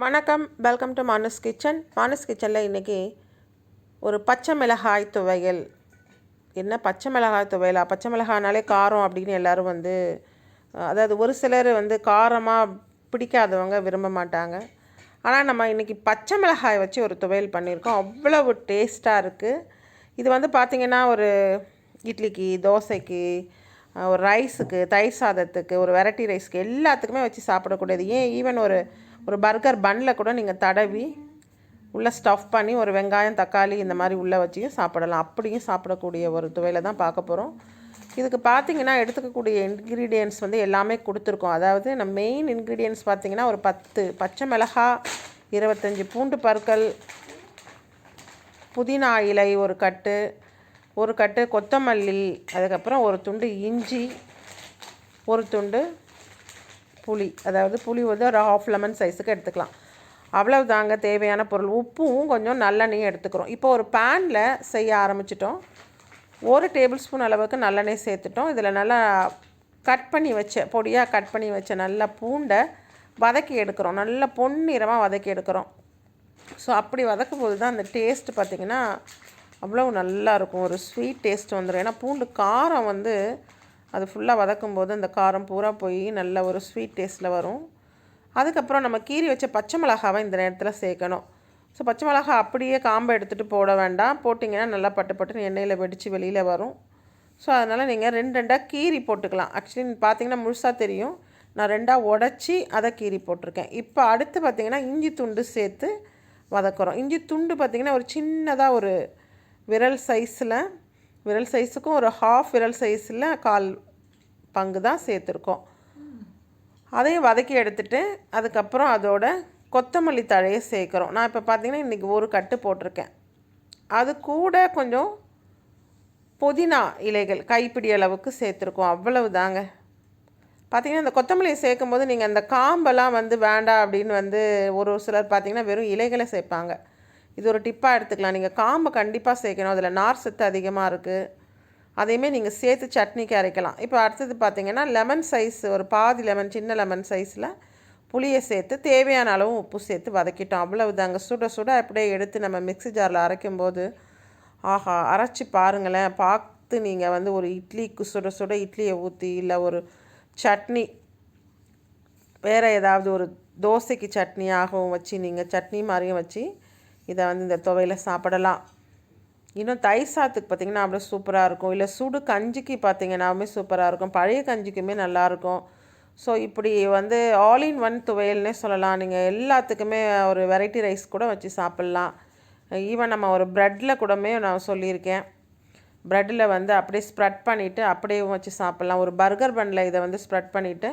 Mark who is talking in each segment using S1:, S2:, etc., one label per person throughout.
S1: வணக்கம். Welcome to Manas kitchen Manas கிச்சனில் இன்றைக்கி ஒரு பச்சை மிளகாய் துவையல். என்ன பச்சை மிளகாய் துவையலா? பச்சை மிளகாய்னாலே காரம் அப்படின்னு எல்லோரும் வந்து அதாவது ஒரு சிலர் வந்து காரமாக பிடிக்காதவங்க விரும்ப மாட்டாங்க. ஆனால் நம்ம இன்றைக்கி பச்சை மிளகாய் வச்சு ஒரு துவையல் பண்ணியிருக்கோம். அவ்வளவு டேஸ்ட்டாக இருக்குது இது வந்து பார்த்திங்கன்னா ஒரு இட்லிக்கு தோசைக்கு ஒரு ரைஸுக்கு தயிர் சாதத்துக்கு ஒரு வெரைட்டி ரைஸ்க்கு எல்லாத்துக்குமே வச்சு சாப்பிடக்கூடியது. ஏன்? ஈவன் ஒரு ஒரு பர்கர் பன்னில் கூட நீங்கள் தடவி உள்ளே ஸ்டஃப் பண்ணி ஒரு வெங்காயம் தக்காளி இந்த மாதிரி உள்ளே வச்சியும் சாப்பிடலாம். அப்படியும் சாப்பிடக்கூடிய ஒரு துவையில் தான் பார்க்க போகிறோம் இதுக்கு பார்த்தீங்கன்னா எடுத்துக்கக்கூடிய இன்க்ரீடியன்ட்ஸ் வந்து எல்லாமே கொடுத்துருக்கோம். அதாவது நம்ம மெயின் இன்க்ரீடியன்ஸ் பார்த்தீங்கன்னா ஒரு பத்து பச்சை மிளகா இருபத்தஞ்சி பூண்டு பற்கள் புதினா இலை ஒரு கட்டு ஒரு கட்டு கொத்தமல்லி அதுக்கப்புறம் ஒரு துண்டு இஞ்சி ஒரு துண்டு புளி அதாவது புளி வந்து ஒரு ஹாஃப் லெமன் சைஸுக்கு எடுத்துக்கலாம். அவ்வளவு தாங்க தேவையான பொருள். உப்பும் கொஞ்சம் நல்லெண்ணையும் எடுத்துக்கிறோம். இப்போ ஒரு பேனில் செய்ய ஆரம்பிச்சிட்டோம். ஒரு டேபிள் ஸ்பூன் அளவுக்கு நல்லெண்ணெய் சேர்த்துட்டோம். இதில் நல்லா கட் பண்ணி வச்ச பொடியாக கட் பண்ணி வச்ச நல்ல பூண்டை வதக்கி எடுக்கிறோம். நல்ல பொன்னிறமாக வதக்கி எடுக்கிறோம். ஸோ அப்படி வதக்கும் போது தான் அந்த டேஸ்ட் பார்த்திங்கன்னா அவ்வளோ நல்லா இருக்கும். ஒரு ஸ்வீட் டேஸ்ட் வந்துடும் ஏன்னா பூண்டு காரம் வந்து அது ஃபுல்லாக வதக்கும் போது அந்த காரம் பூரா போய் நல்ல ஒரு ஸ்வீட் டேஸ்ட்டில் வரும். அதுக்கப்புறம் நம்ம கீறி வச்ச பச்சை மிளகாவை இந்த நேரத்தில் சேர்க்கணும். ஸோ பச்சை மிளகா அப்படியே காம்பை எடுத்துகிட்டு போட வேண்டாம். போட்டிங்கன்னா நல்லா பட்டு பட்டுன்னு எண்ணெயில் வெடித்து வெளியில் வரும். ஸோ அதனால் நீங்கள் ரெண்டு ரெண்டாக கீறி போட்டுக்கலாம். ஆக்சுவலி பார்த்தீங்கன்னா முழுசாக தெரியும். நான் ரெண்டாக உடச்சி அதை கீறி போட்டிருக்கேன். இப்போ அடுத்து பார்த்தீங்கன்னா இஞ்சி துண்டு சேர்த்து வதக்குறோம். இஞ்சி துண்டு பார்த்திங்கன்னா ஒரு சின்னதாக ஒரு விரல் சைஸில் விரல் சைஸுக்கும் ஒரு ஹாஃப் விரல் சைஸில் கால் பங்கு தான் சேர்த்துருக்கோம். அதையும் வதக்கி எடுத்துட்டு அதுக்கப்புறம் அதோட கொத்தமல்லி தழையை சேர்க்குறோம். நான் இப்போ பார்த்தீங்கன்னா இன்றைக்கி ஒரு கட்டு போட்டிருக்கேன். அது கூட கொஞ்சம் புதினா இலைகள் கைப்பிடி அளவுக்கு சேர்த்துருக்கோம். அவ்வளவு தாங்க. பார்த்தீங்கன்னா இந்த கொத்தமல்லியை சேர்க்கும்போது நீங்கள் அந்த காம்பெல்லாம் வந்து வேண்டாம் அப்படின்னு வந்து ஒரு சிலர் பார்த்தீங்கன்னா வெறும் இலைகளை சேர்ப்பாங்க. இது ஒரு டிப்பாக எடுத்துக்கலாம். நீங்கள் காம்பை கண்டிப்பாக சேர்க்கணும். அதில் நார் சத்து அதிகமாக இருக்குது அதையுமே நீங்கள் சேர்த்து சட்னிக்கு அரைக்கலாம். இப்போ அடுத்தது பார்த்தீங்கன்னா லெமன் சைஸ் ஒரு பாதி லெமன் சின்ன லெமன் சைஸில் புளியை சேர்த்து தேவையான அளவு உப்பு சேர்த்து வதக்கிட்டோம். அவ்வளவு தாங்க சுட சுட அப்படியே எடுத்து நம்ம மிக்ஸி ஜாரில் அரைக்கும்போது ஆஹா அரைச்சி பாருங்களேன். பார்த்து நீங்கள் வந்து ஒரு இட்லிக்கு சுட சுட இட்லியை ஊற்றி இல்லை ஒரு சட்னி வேறு ஏதாவது ஒரு தோசைக்கு சட்னியாகவும் வச்சு நீங்கள் சட்னி மாதிரியும் வச்சு இதை வந்து இந்த துவையில் சாப்பிடலாம். இன்னும் தயிர் சாத்துக்கு பார்த்தீங்கன்னா அப்படியே சூப்பராக இருக்கும். இல்லை சுடு கஞ்சிக்கு பார்த்தீங்கன்னாவுமே சூப்பராக இருக்கும். பழைய கஞ்சிக்குமே நல்லாயிருக்கும் ஸோ இப்படி வந்து ஆல் இன் ஒன் துவையல்னே சொல்லலாம். நீங்கள் எல்லாத்துக்குமே ஒரு வெரைட்டி ரைஸ் கூட வச்சு சாப்பிட்லாம். ஈவன் நம்ம ஒரு ப்ரெட்டில் கூடமே நான் சொல்லியிருக்கேன். ப்ரெட்டில் வந்து அப்படியே ஸ்ப்ரெட் பண்ணிவிட்டு அப்படியே வச்சு சாப்பிட்லாம். ஒரு பர்கர் பன்னில் இதை வந்து ஸ்ப்ரெட் பண்ணிவிட்டு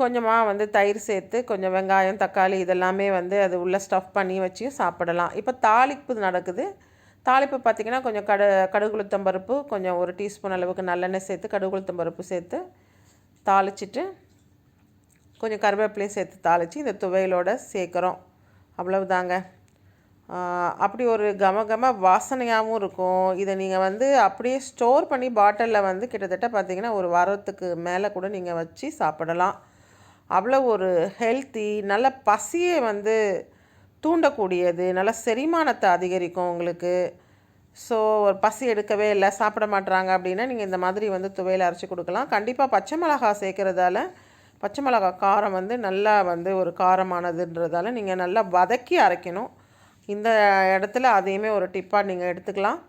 S1: கொஞ்சமாக வந்து தயிர் சேர்த்து கொஞ்சம் வெங்காயம் தக்காளி இதெல்லாமே வந்து அது உள்ளே ஸ்டஃப் பண்ணி வச்சு சாப்பிடலாம். இப்போ தாளிப்பு நடக்குது. தாளிப்பு பார்த்திங்கன்னா கொஞ்சம் கடு கடுகுளுத்தம் பருப்பு கொஞ்சம் ஒரு டீஸ்பூன் அளவுக்கு நல்லெண்ணெய் சேர்த்து கடுகுளுத்தம் பருப்பு சேர்த்து தாளிச்சிட்டு கொஞ்சம் கருவேப்பிலையும் சேர்த்து தாளித்து இந்த துவையலோட சேர்க்குறோம். அவ்வளவுதாங்க. அப்படி ஒரு கம கம வாசனையாகவும் இருக்கும். இதை நீங்கள் வந்து அப்படியே ஸ்டோர் பண்ணி பாட்டிலில் வந்து கிட்டத்தட்ட பார்த்தீங்கன்னா ஒரு வாரத்துக்கு மேலே கூட நீங்கள் வச்சு சாப்பிடலாம். அவ்வளோ ஒரு ஹெல்த்தி நல்ல பசியை வந்து தூண்டக்கூடியது நல்ல செரிமானத்தை அதிகரிக்கும் உங்களுக்கு. ஸோ ஒரு பசி எடுக்கவே இல்லை சாப்பிட மாட்டுறாங்க அப்படின்னா நீங்கள் இந்த மாதிரி வந்து துவையில் அரைச்சி கொடுக்கலாம். கண்டிப்பாக பச்சை மிளகா சேர்க்குறதால பச்சை மிளகா காரம் வந்து நல்லா வந்து ஒரு காரமானதுன்றதால நீங்கள் நல்லா வதக்கி அரைக்கணும். இந்த இடத்துல அதையுமே ஒரு டிப்பாக நீங்கள் எடுத்துக்கலாம்.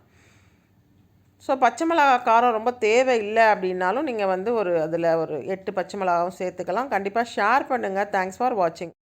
S1: ஸோ பச்சை மிளகா காரம் ரொம்ப தேவை இல்லை அப்படின்னாலும் நீங்கள் வந்து ஒரு அதில் ஒரு எட்டு பச்சை மிளகாவும் சேர்த்துக்கலாம். கண்டிப்பாக ஷேர் பண்ணுங்கள் தேங்க்ஸ் ஃபார் வாட்சிங்